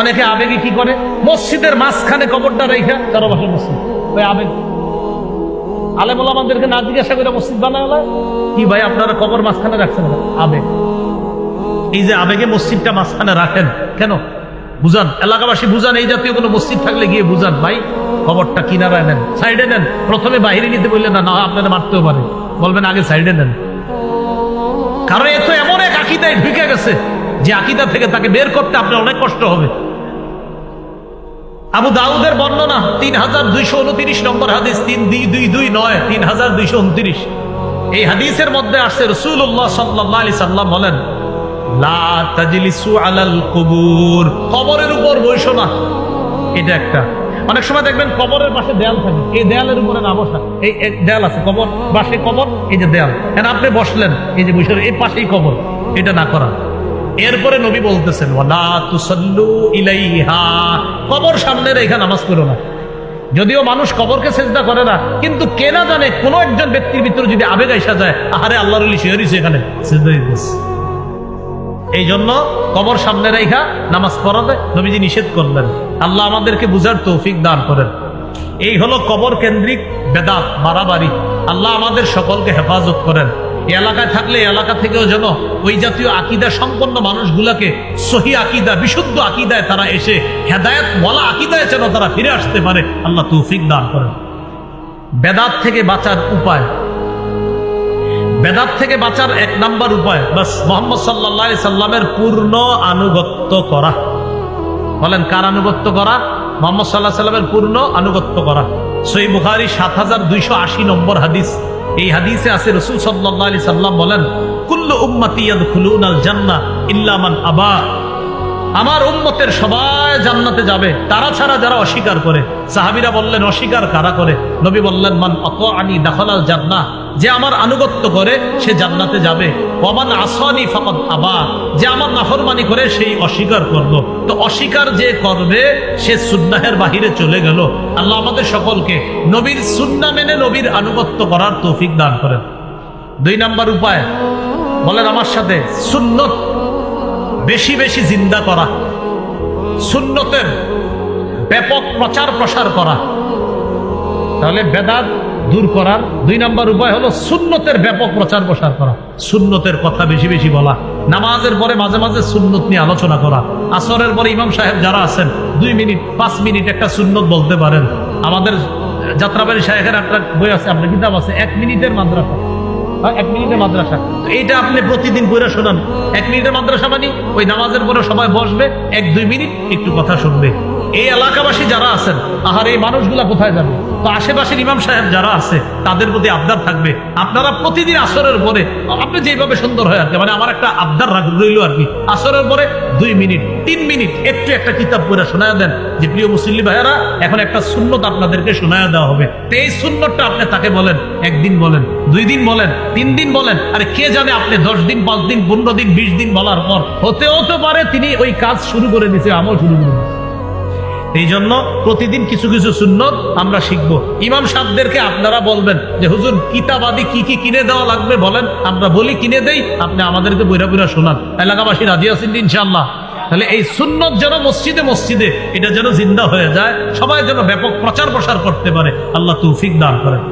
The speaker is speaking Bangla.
অনেকে আবেগে কি করে? মসজিদের মাঝখানে কবরটা রেখা তারা বসে মসজিদ। ওই আবেগ। আলেমুল আমাদেরকে না জিজ্ঞাসা করে মসজিদ বানায় কি ভাই, আপনারা কবর মাঝখানে রাখছেন আবেগ। এই যে আবেগে মসজিদটা মাঝখানে রাখেন, কেন? বুঝান, এলাকাবাসী বুঝান, এই জাতীয় কোনো মসজিদ থাকলে গিয়ে বুঝান। ভাই, কবরটা কিনারায় নেন, সাইডে নেন। প্রথমে বাইরে নিতে বললেন না না, আপনারা মারতেও পারে বলবেন, আগে সাইডে নেন। কারণ এ তো এমন এক আকিদায় ঢুকে গেছে, যে আকিদা থেকে তাকে বের করতে আপনার অনেক কষ্ট হবে। আবু দাউদের বর্ণনা তিন হাজার দুইশো উনত্রিশ নম্বর হাদিস, তিন দুই দুই দুই নয়, তিন হাজার দুইশো উনত্রিশ। এই হাদিসের মধ্যে আসছে রসুল্লাহ সাল্লাহ সাল্লাম বলেন উপর না। এটা একটা। অনেক সময় দেখবেন পাশে দেয়াল থাকে, এই দেয়ালের উপরে এই দেয়াল আছে এই যে দেয়াল। আপনি বসলেন, এই যে বসে, এই পাশেই কবর। এটা না করা। এরপরে নবী বলতেছেন কবর সামনে রেখা নামাজ করো না। যদিও মানুষ কবরকে চেষ্টা করে না, কিন্তু কে না জানে কোনো একজন ব্যক্তির ভিতরে যদি আবেগ আইসা যায়, আহারে আল্লাহর শিহরিস এখানে এই জন্য কবর সামনে রেখা নামাজ পড়াতে নবীজি নিষেধ করলেন। আল্লাহ আমাদেরকে বুঝার তৌফিক দান করেন। এই হলো কবর কেন্দ্রিক বেদাত মারাবাড়ি আল্লাহ আমাদের সকলকে হেফাজত করেন। এলাকায় থাকলে এলাকা থেকেও যেন ওই জাতীয় আকিদা সম্পন্ন মানুষগুলাকে সহি আকিদা, বিশুদ্ধ আকিদায় তারা এসে, হেদায়ত বলা আকিদায় যেন তারা ফিরে আসতে পারে, আল্লাহ তৌফিক দান করেন। বেদাত থেকে বাঁচার উপায়। বেদাত থেকে বাঁচার এক নাম্বার উপায় বাস মোহাম্মদ সাল্লাহ সাল্লামের পূর্ণ আনুগত্য করা। বলেন, কার আনুগত্য করা? মোহাম্মদ সাল্লাহ সাল্লামের পূর্ণ আনুগত্য করা। সই বুখারি সাত হাজার দুইশো আশি নম্বর হাদিস। এই হাদিসে আছে, রসুল সাল্লাহ আলি সাল্লাম বলেন, কুল্লু আল জান্না আবা। আমার সবাই জান্নাতে যাবে, তারা ছাড়া যারা অস্বীকার করে। বললেন, অস্বীকার কারা করে? নবী বললেন, মান যে আমার আনুগত্য করে, সে জান্নাতে যাবে। ওমান আসনি ফাকত আবা। যে আমার নাফরমানি করে, সেই অস্বীকার করল তো অস্বীকার যে করবে, সে সুন্নাহের বাহিরে চলে গেল। আল্লাহ আমাদের সকলকে নবীর সুন্না মেনে নবীর আনুগত্য করার তৌফিক দান করেন। দুই নাম্বার উপায়, বলেন আমার সাথে, সুন্নত বেশি বেশি জিন্দা করা। সুন্নতের ব্যাপক প্রচার প্রসার করা। তাহলে বেদাত দূর করার দুই নম্বর উপায় হলো সুন্নতের ব্যাপক প্রচার প্রসার করা। সুন্নতের কথা বেশি বেশি বলা। নামাজের পরে মাঝে মাঝে সুন্নত নিয়ে আলোচনা করা। আসরের পরে ইমাম সাহেব যারা আছেন দুই মিনিট পাঁচ মিনিট একটা সুন্নত বলতে পারেন। আমাদের যাত্রাবাড়ি সাহেবের একটা বই আছে আপনার কিতাব আছে এক মিনিটের মাদ্রাসা। হ্যাঁ, এক মিনিটের মাদ্রাসা। তো এইটা আপনি প্রতিদিন পড়ে শোনান। এক মিনিটের মাদ্রাসা মানে ওই নামাজের পরে সবাই বসবে এক দুই মিনিট একটু কথা শুনবে। এই এলাকাবাসী যারা আছেন আহার এই মানুষগুলা কোথায় যাবে? তো আশেপাশের ইমাম সাহেব যারা আছে, তাদের প্রতি আবদার থাকবে। আপনারা প্রতিদিন আসরের পরে, আপনি যেভাবে সুন্দর হয় আর কি মানে আমার একটা আবদার রইল আর কি। আসরের পরে দুই মিনিট, তিন মিনিট, একটু একটা কিতাব পড়ে শোনায় দেন। যে প্রিয় মুসলিম ভাইয়ারা, এখন একটা সুন্নত আপনাদেরকে শোনায় দেওয়া হবে। তো এই সুন্নতটা আপনি তাকে বলেন, একদিন বলেন, দুই দিন বলেন, তিন দিন বলেন, আরে কে জানে আপনি দশ দিন, পাঁচ দিন, পনেরো দিন, বিশ দিন বলার পর হতে হতে পারে তিনি ওই কাজ শুরু করে দিছে আমল শুরু করে দিছে এই জন্য প্রতিদিন কিছু কিছু সুন্নত আমরা শিখব। ইমাম সাহেবদেরকে আপনারা বলবেন যে, হুজুর, কিতাবাদি কি কি কিনে দেওয়া লাগবে বলেন? আমরা বলি, কিনে দেই, আপনি আমাদেরকে বইরা বইরা শোনান। এলাকাবাসী রাজি আছেন ইনশাল্লাহ তাহলে এই সুন্নত যেন মসজিদে মসজিদে, এটা যেন জিন্দা হয়ে যায়, সবাই যেন ব্যাপক প্রচার প্রসার করতে পারে। আল্লাহ তৌফিক দান করেন।